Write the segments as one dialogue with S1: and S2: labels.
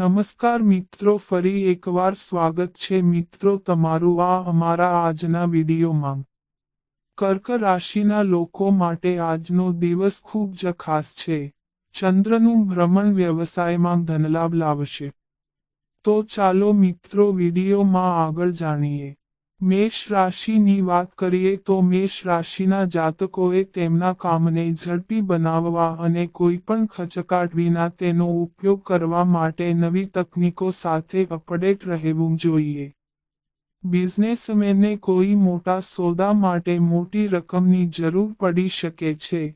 S1: નમસ્કાર મિત્રો, ફરી એકવાર સ્વાગત છે મિત્રો તમારું આ અમારા આજના વિડીયોમાં. કર્ક રાશિના લોકો માટે આજનો દિવસ ખૂબ જ ખાસ છે. ચંદ્રનું ભ્રમણ વ્યવસાયમાં ધનલાભ લાવશે. તો ચાલો મિત્રો વિડીયોમાં આગળ જાણીએ. મેષ રાશિની વાત કરીએ તો મેષ રાશિના જાતકોએ તેમના કામને ઝડપી બનાવવા અને કોઈપણ ખચકાટ વિના તેનો ઉપયોગ કરવા માટે નવી તકનીકો સાથે અપડેટ રહેવું જોઈએ. બિઝનેસમેનને કોઈ મોટા સોદા માટે મોટી રકમની જરૂર પડી શકે છે,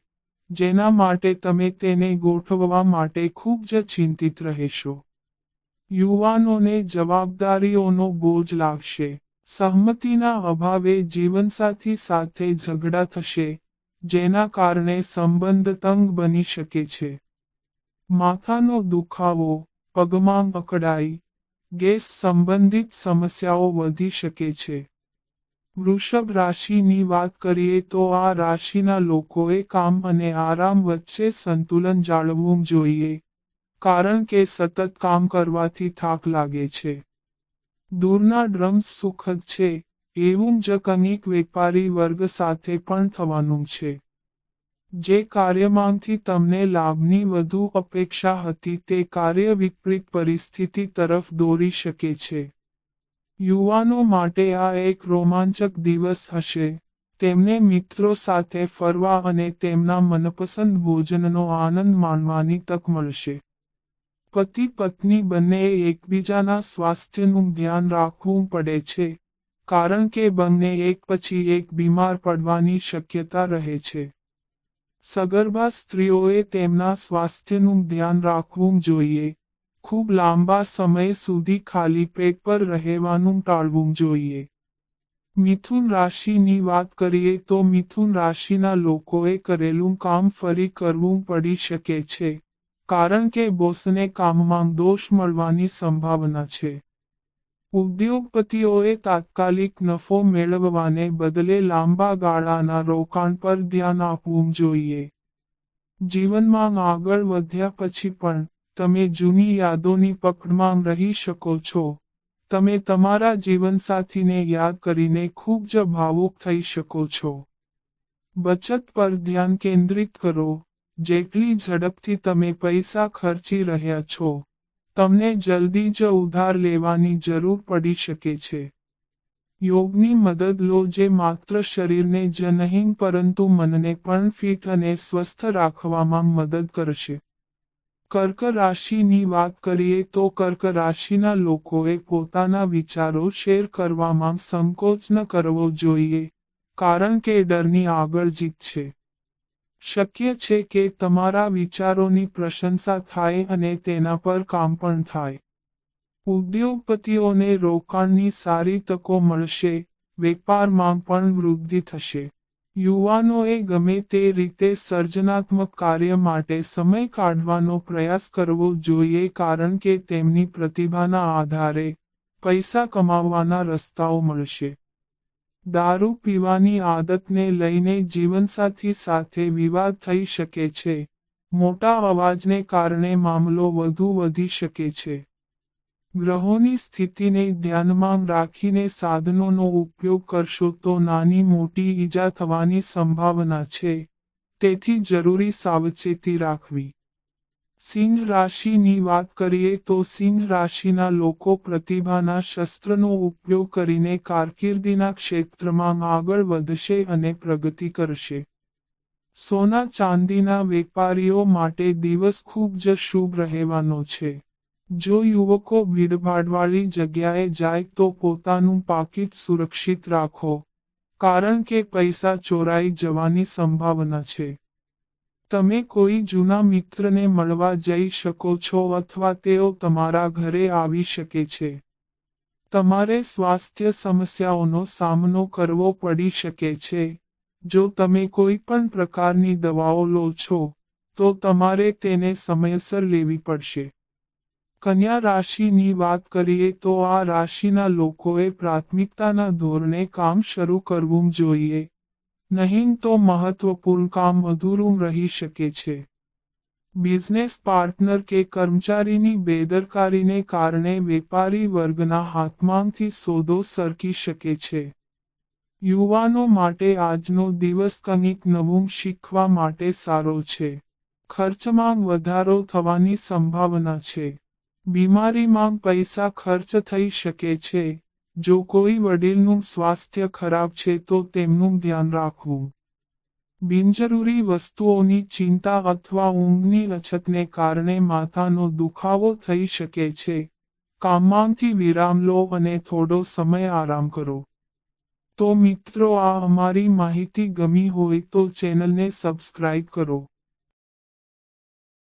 S1: જેના માટે તમે તેને ગોઠવવા માટે ખૂબ જ ચિંતિત રહેશો. યુવાનોને જવાબદારીઓનો બોજ લાગશે. સહમતિના અભાવે જીવનસાથી સાથે ઝઘડા થશે, જેના કારણે સંબંધ તંગ બની શકે છે. માથાનો દુખાવો, પગમાં અકડાઈ ગેસ સંબંધિત સમસ્યાઓ વધી શકે છે. વૃષભ રાશિની વાત કરીએ તો આ રાશિના લોકોએ કામ અને આરામ વચ્ચે સંતુલન જાળવવું જોઈએ, કારણ કે સતત કામ કરવાથી થાક લાગે છે. દૂરના ડ્રમ્સ સુખદ છે, એવું જ અનેક વેપારી વર્ગ સાથે પણ થવાનું છે. જે કાર્યમાંથી તમને લાભની વધુ અપેક્ષા હતી તે કાર્ય વિપરીત પરિસ્થિતિ તરફ દોરી શકે છે. યુવાનો માટે આ એક રોમાંચક દિવસ હશે. તેમને મિત્રો સાથે ફરવા અને તેમના મનપસંદ ભોજનનો આનંદ માણવાની તક મળશે. પતિ પત્ની બંનેએ એકબીજાના સ્વાસ્થ્યનું ધ્યાન રાખવું પડે છે, કારણ કે બંને એક પછી એક બીમાર પડવાની શક્યતા રહે છે. સગર્ભા સ્ત્રીઓએ તેમના સ્વાસ્થ્યનું ધ્યાન રાખવું જોઈએ. ખૂબ લાંબા સમય સુધી ખાલી પેટ પર રહેવાનું ટાળવું જોઈએ. મિથુન રાશિની વાત કરીએ તો મિથુન રાશિના લોકોએ કરેલું કામ ફરી કરવું પડી શકે છે. કારણ કે બોસને કામમાં દોષ મળવાની સંભાવના છે. ઉદ્યોગપતિઓએ તાત્કાલિક નફો મેળવવાને બદલે લાંબા ગાળાના રોકાણ પર ધ્યાન આપવું જોઈએ. જીવનમાં આગળ વધ્યા પછી પણ, તમે જૂની યાદોની પકડમાં રહી શકો છો. તમે તમારા જીવનસાથીને યાદ કરીને ખૂબ જ ભાવુક થઈ શકો છો. બચત પર ધ્યાન કેન્દ્રિત કરો. જેટલી ઝડપથી તમે પૈસા ખર્ચી રહ્યા છો, તમને જલ્દી જ ઉધાર લેવાની જરૂર પડી શકે છે. યોગની મદદ લો જે માત્ર શરીરને જ નહીં, પરંતુ મનને પણ ફિટ અને સ્વસ્થ રાખવામાં મદદ કરશે. કર્ક રાશિની વાત કરીએ તો કર્ક રાશિના લોકોએ પોતાના વિચારો શેર કરવામાં સંકોચ ન કરવો જોઈએ, કારણ કે ડરની આગળ જીત છે. શક્ય છે કે તમારા વિચારોની પ્રશંસા થાય અને તેના પર કામ પણ થાય. ઉદ્યોગપતિઓને રોકાણની સારી તકો મળશે, વેપારમાં પણ વૃદ્ધિ થશે. યુવાનોએ ગમે તે રીતે સર્જનાત્મક કાર્ય માટે સમય કાઢવાનો પ્રયાસ કરવો જોઈએ કારણ કે તેમની પ્રતિભાના આધારે પૈસા કમાવવાના રસ્તાઓ મળશે. દારૂ પીવાની આદતને લઈને જીવનસાથી સાથે વિવાદ થઈ શકે છે. મોટા અવાજને કારણે મામલો વધુ વધી શકે છે. ગ્રહોની સ્થિતિને ધ્યાનમાં રાખીને સાધનોનો ઉપયોગ કરશો તો નાની મોટી ઈજા થવાની સંભાવના છે. તેથી જરૂરી સાવચેતી રાખવી. સિંહ રાશિની વાત કરીએ તો સિંહ રાશિના લોકો પ્રતિભાના શસ્ત્રનો ઉપયોગ કરીને કારકિર્દીના ક્ષેત્રમાં આગળ વધશે અને પ્રગતિ કરશે. સોના ચાંદીના વેપારીઓ માટે દિવસ ખૂબ જ શુભ રહેવાનો છે. જો યુવકો ભીડભાડવાળી જગ્યાએ જાય તો પોતાનું પાકીટ સુરક્ષિત રાખો, કારણ કે પૈસા ચોરાઈ જવાની સંભાવના છે. તમે કોઈ જૂના મિત્રને મળવા જઈ શકો છો અથવા તેઓ તમારા ઘરે આવી શકે છે. તમારે સ્વાસ્થ્ય સમસ્યાઓનો સામનો કરવો પડી શકે છે. જો તમે કોઈ પણ પ્રકારની દવાઓ લો છો, તો તમારે તેને સમયસર લેવી પડશે. કન્યા રાશિની વાત કરીએ તો આ રાશિના લોકોએ પ્રાથમિકતાના ધોરણે કામ શરૂ કરવું જોઈએ. નહીં તો મહત્વપૂર્ણ કામ અધૂરું રહી શકે છે. બિઝનેસ પાર્ટનર કે કર્મચારીની બેદરકારીને કારણે વેપારી વર્ગના હાથમાંથી સોદો સરકી શકે છે. યુવાનો માટે આજનો દિવસ કંઈક નવું શીખવા માટે સારો છે. ખર્ચમાં વધારો થવાની સંભાવના છે. બીમારીમાં પૈસા ખર્ચ થઈ શકે છે. જો કોઈ વડીલનું સ્વાસ્થ્ય ખરાબ છે તો તેમનું ધ્યાન રાખવું. બિનજરૂરી વસ્તુઓની ચિંતા અથવા ઊંઘની અછતને કારણે માથાનો દુખાવો થઈ શકે છે. કામમાંથી વિરામ લો અને થોડો સમય આરામ કરો. તો મિત્રો આ અમારી માહિતી ગમી હોય તો ચેનલને સબસ્ક્રાઇબ કરો.